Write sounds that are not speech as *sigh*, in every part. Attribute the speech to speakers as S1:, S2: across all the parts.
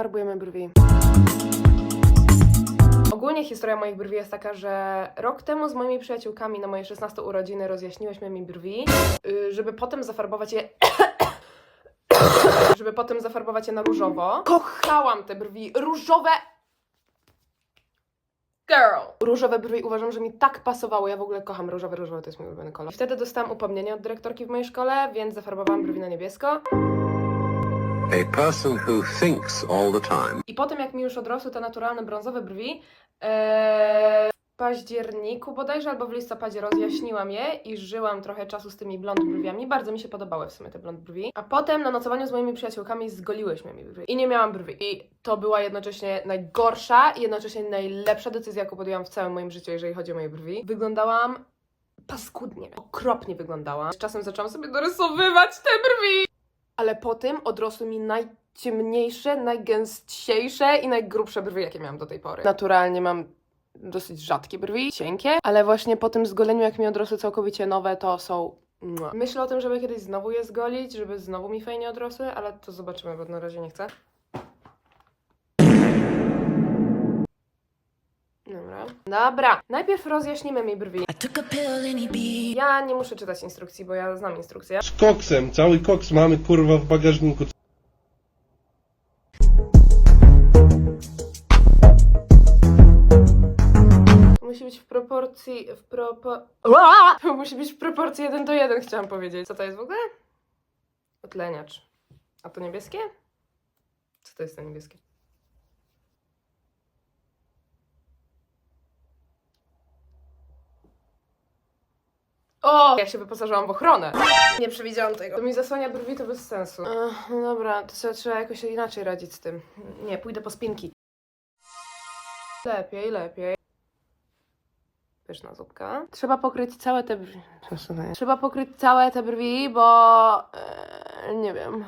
S1: Farbujemy brwi. Ogólnie historia moich brwi jest taka, że rok temu z moimi przyjaciółkami na moje 16 urodziny rozjaśniłyśmy mi brwi, yy, żeby potem zafarbować je... *coughs* żeby potem zafarbować je na różowo. Kochałam te brwi różowe! Girl! Różowe brwi uważam, że mi tak pasowały. Ja w ogóle kocham różowe, różowe to jest mój ulubiony kolor. Wtedy dostałam upomnienie od dyrektorki w mojej szkole, więc zafarbowałam brwi na niebiesko.
S2: A person who thinks all the time.
S1: I potem, jak mi już odrosły te naturalne brązowe brwi, e, w październiku bodajże albo w listopadzie rozjaśniłam je i żyłam trochę czasu z tymi blond brwiami. Bardzo mi się podobały w sumie te blond brwi. A potem na nocowaniu z moimi przyjaciółkami zgoliłyśmy mi brwi. I nie miałam brwi. I to była jednocześnie najgorsza i jednocześnie najlepsza decyzja, jaką podjęłam w całym moim życiu, jeżeli chodzi o moje brwi. Wyglądałam paskudnie. Okropnie wyglądałam. Z czasem zaczęłam sobie dorysowywać te brwi. Ale po tym odrosły mi najciemniejsze, najgęstszejsze i najgrubsze brwi, jakie miałam do tej pory. Naturalnie mam dosyć rzadkie brwi, cienkie, ale właśnie po tym zgoleniu, jak mi odrosły całkowicie nowe, to są... Myślę o tym, żeby kiedyś znowu je zgolić, żeby znowu mi fajnie odrosły, ale to zobaczymy, bo na razie nie chcę. Dobra. Dobra, najpierw rozjaśnimy mi brwi. Ja nie muszę czytać instrukcji, bo ja znam instrukcję.
S3: Z koksem, cały koks mamy kurwa w bagażniku.
S1: Musi być w proporcji. W propo... *laughs* Musi być w proporcji 1 do 1, chciałam powiedzieć. Co to jest w ogóle? Utleniacz. A to niebieskie? Co to jest to niebieskie? O! Ja się wyposażyłam w ochronę. Nie przewidziałam tego. To mi zasłania brwi, to bez sensu. Ech, no dobra, to sobie trzeba jakoś inaczej radzić z tym. Nie, pójdę po spinki. Lepiej, lepiej. Pyszna zupka. Trzeba pokryć całe te brwi. Trzeba pokryć całe te brwi, bo e, nie wiem.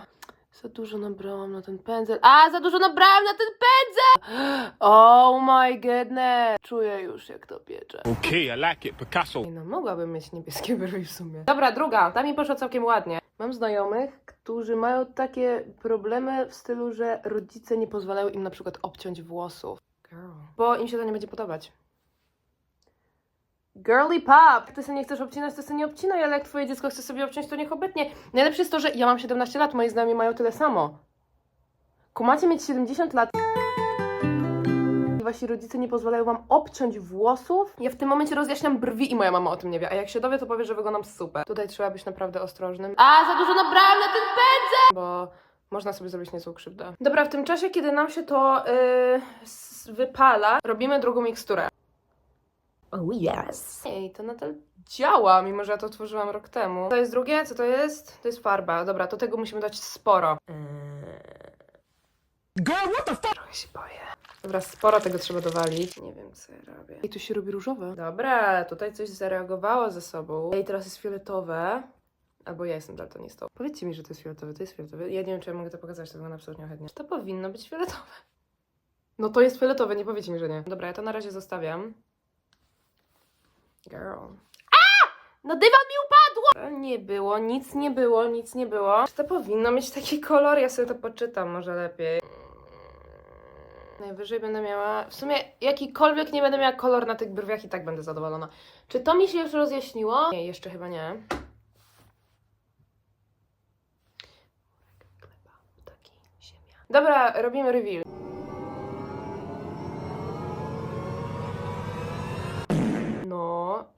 S1: Za dużo nabrałam na ten pędzel. A, za dużo nabrałam na ten pędzel! *gasps* Oh my goodness. Czuję już, jak to piecze.
S4: Okay, I like it. Picasso.
S1: Nie no, mogłabym mieć niebieskie brwi w sumie. Dobra, druga. Ta mi poszła całkiem ładnie. Mam znajomych, którzy mają takie problemy w stylu, że rodzice nie pozwalają im na przykład obciąć włosów. Girl. Bo im się to nie będzie podobać. Girly pop! Ty sobie nie chcesz obcinać, to sobie nie obcinaj, ale jak twoje dziecko chce sobie obciąć, to niech obetnie. Najlepsze jest to, że ja mam 17 lat, moi znajomi mają tyle samo. Kumacie mieć 70 lat wasi rodzice nie pozwalają wam obciąć włosów. Ja w tym momencie rozjaśniam brwi i moja mama o tym nie wie, a jak się dowie, to powie, że wyglądam super. Tutaj trzeba być naprawdę ostrożnym. A, za dużo nabrałam na ten pędzel! Bo można sobie zrobić niezłą krzywdę. Dobra, w tym czasie, kiedy nam się to yy, wypala, robimy drugą miksturę.
S5: Oh yes.
S1: Ej, to nadal działa, mimo że ja to tworzyłam rok temu. To jest drugie? Co to jest? To jest farba. Dobra, to tego musimy dać sporo.
S5: Girl, what the fuck?
S1: Trochę się boję. Dobra, sporo tego trzeba dowalić. Nie wiem, co ja robię. I tu się robi różowe. Dobra, tutaj coś zareagowało ze sobą. Ej, teraz jest fioletowe. Albo ja jestem daltonistą. Powiedzcie mi, że to jest fioletowe. To jest fioletowe. Ja nie wiem, czy ja mogę to pokazać, to wygląda absolutnie ohydnie. Czy to powinno być fioletowe? No to jest fioletowe, nie powiedzcie mi, że nie. Dobra, ja to na razie zostawiam. Girl. A! No dywan mi upadło! Nie było, nic nie było, nic nie było. Czy to powinno mieć taki kolor? Ja sobie to poczytam może lepiej. Najwyżej będę miała. W sumie jakikolwiek nie będę miała kolor na tych brwiach i tak będę zadowolona. Czy to mi się już rozjaśniło? Nie, jeszcze chyba nie. Dobra, robimy reveal.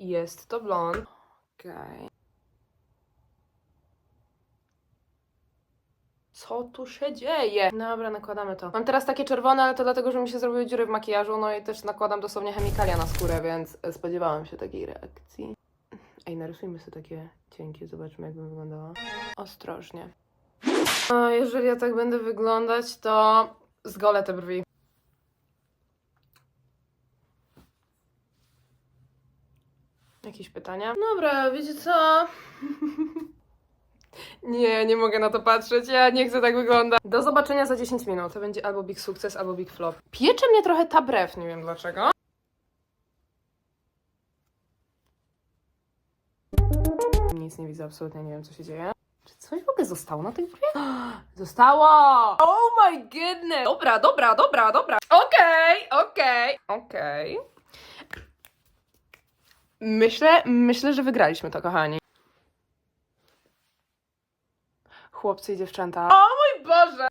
S1: Jest to blond. Okej. Co tu się dzieje? Dobra, nakładamy to. Mam teraz takie czerwone, ale to dlatego, że mi się zrobiły dziury w makijażu, no i też nakładam dosłownie chemikalia na skórę, więc spodziewałam się takiej reakcji. Ej, narysujmy sobie takie cienkie, zobaczmy jak bym wyglądała. Ostrożnie. A jeżeli ja tak będę wyglądać, to zgolę te brwi. Jakieś pytania? Dobra, wiecie co? *laughs* Nie, nie mogę na to patrzeć. Ja nie chcę tak wyglądać. Do zobaczenia za 10 minut. To będzie albo big sukces, albo big flop. Piecze mnie trochę ta brew, nie wiem dlaczego. Nic nie widzę, absolutnie nie wiem, co się dzieje. Czy Coś w ogóle zostało na tej brwie? *gasps* Zostało! Oh my goodness! Dobra, dobra, dobra, dobra. Okej, okej, okej. Myślę, myślę, że wygraliśmy to, kochani. Chłopcy i dziewczęta. O mój Boże!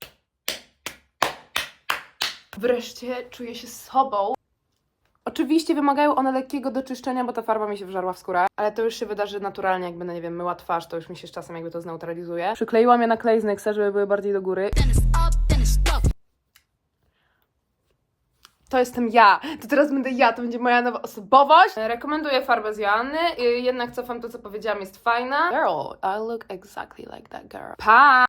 S1: Wreszcie czuję się sobą. Oczywiście wymagają one lekkiego doczyszczenia, bo ta farba mi się wżarła w skórę, ale to już się wydarzy naturalnie, jak będę, nie wiem, myła twarz, to już mi się z czasem jakby to zneutralizuje. Przykleiłam je na klej z Nexa, żeby były bardziej do góry. To jestem ja. To teraz będę ja, to będzie moja nowa osobowość. Rekomenduję farbę z Joanny, y, jednak cofam to, co powiedziałam, jest fajna. Girl, I look exactly like that girl. Pa!